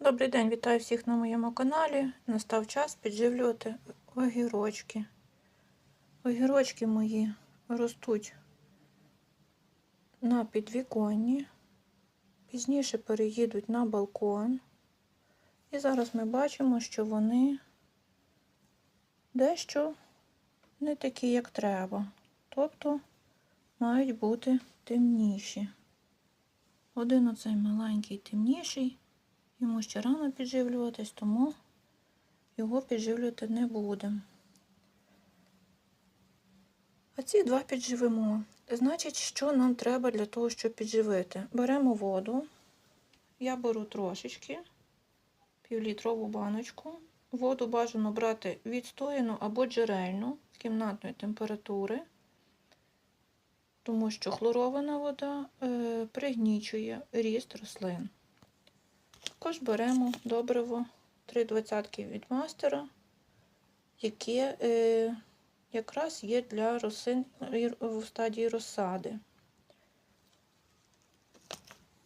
Добрий день, вітаю всіх на моєму каналі. Настав час підживлювати огірочки. Огірочки мої ростуть на підвіконні, пізніше переїдуть на балкон. І зараз ми бачимо, що вони дещо не такі, як треба. Тобто мають бути темніші. Один оцей маленький темніший. Йому ще рано підживлюватись, тому його підживлювати не будемо. А ці два підживимо. Значить, що нам треба для того, щоб підживити? Беремо воду. Я беру трошечки, півлітрову баночку. Воду бажано брати відстояну або джерельну з кімнатної температури, тому що хлорована вода е, пригнічує ріст рослин. Також беремо добриво 3,20 від мастера, яке е, якраз є для рослин в стадії розсади.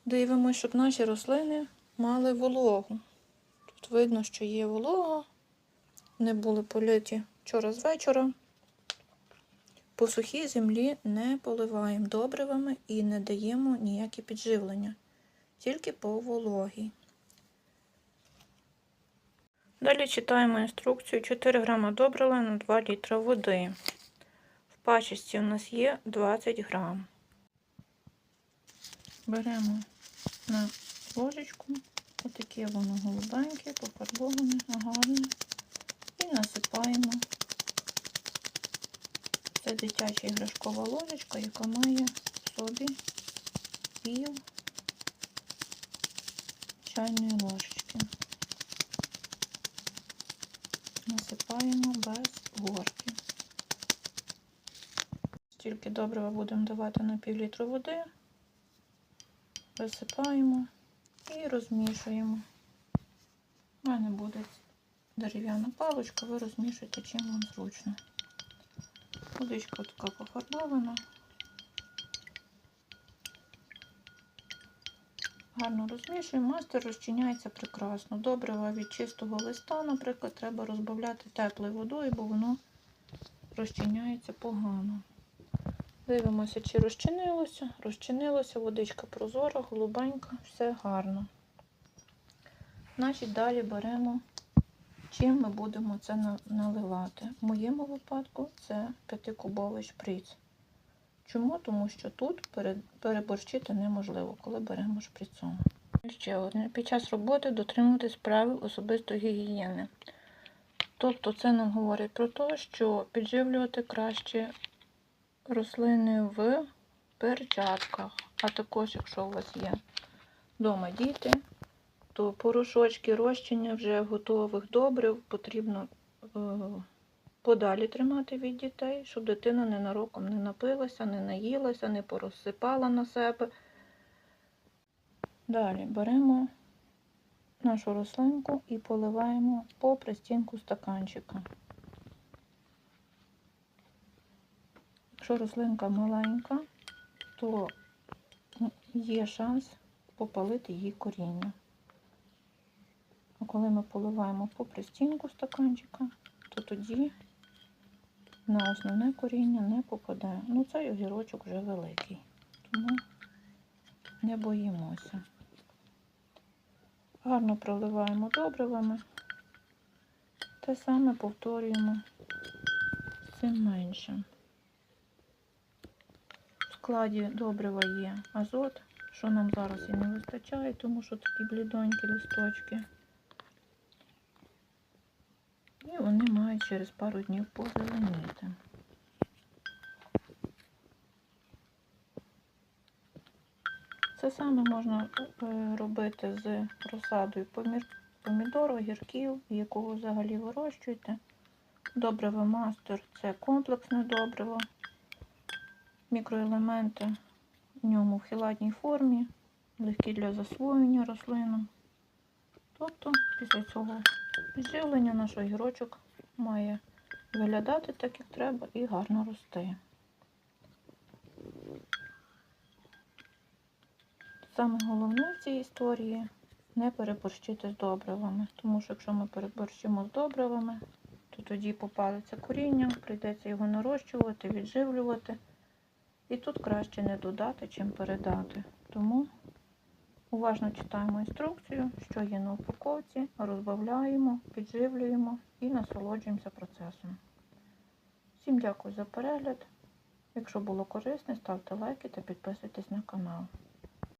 Дивимося, щоб наші рослини мали вологу. Тут видно, що є волога, вони були политі вчора з вечора. По сухій землі не поливаємо добривами і не даємо ніякі підживлення, тільки по вологій. Далі читаємо інструкцію 4 грама добрива на 2 літра води. В пачечці у нас є 20 грам. Беремо на ложечку, отаке воно голубеньке, пофарбоване, гарне, і насипаємо. Це дитяча іграшкова ложечка, яка має в собі пів чайної ложечки. Насипаємо без горки. Стільки добрива будемо давати на пів літру води, висипаємо і розмішуємо. У мене буде дерев'яна паличка, ви розмішуєте чим вам зручно. Водичка така пофарбована. Гарно розмішуємо, мастер розчиняється прекрасно. Добрива від чистого листа, наприклад, треба розбавляти теплою водою, бо воно розчиняється погано. Дивимося, чи розчинилося. Розчинилося, водичка прозора, голубенька, все гарно. Значить, далі беремо, чим ми будемо це наливати. В моєму випадку це 5-кубовий шприц. Чому? Тому що тут переборщити неможливо, коли беремо шприцом. Ще одне. Під час роботи дотримуватись правил особистої гігієни. Тобто це нам говорить про те, що підживлювати краще рослини в перчатках. А також, якщо у вас є вдома діти, то порошочки розчиння вже готових добрив потрібно подалі тримати від дітей, щоб дитина ненароком не напилася, не наїлася, не порозсипала на себе. Далі беремо нашу рослинку і поливаємо по пристінку стаканчика. Якщо рослинка маленька, то є шанс попалити її коріння. А коли ми поливаємо по пристінку стаканчика, то тоді на основне коріння не попадає. Ну, цей огірочок вже великий, тому не боїмося. Гарно проливаємо добривами. Те саме повторюємо з цим меншим. В складі добрива є азот, що нам зараз і не вистачає, тому що такі блідонькі листочки. І вони мають через пару днів позеленіти. Це саме можна е, робити з розсадою помідор, огірків, якого взагалі вирощуєте. Добриво мастер це комплексне добриво. Мікроелементи в ньому в хіладній формі, легкі для засвоєння рослинам. Тобто після цього Підживлення наш огірочок має виглядати так, як треба, і гарно рости. Саме головне в цій історії не переборщити з добривами. Тому що якщо ми переборщимо з добривами, то тоді попалиться коріння, прийдеться його нарощувати, відживлювати. І тут краще не додати, чим передати. Тому уважно читаємо інструкцію, що є на упаковці, розбавляємо, підживлюємо і насолоджуємося процесом. Всім дякую за перегляд. Якщо було корисне, ставте лайки та підписуйтесь на канал.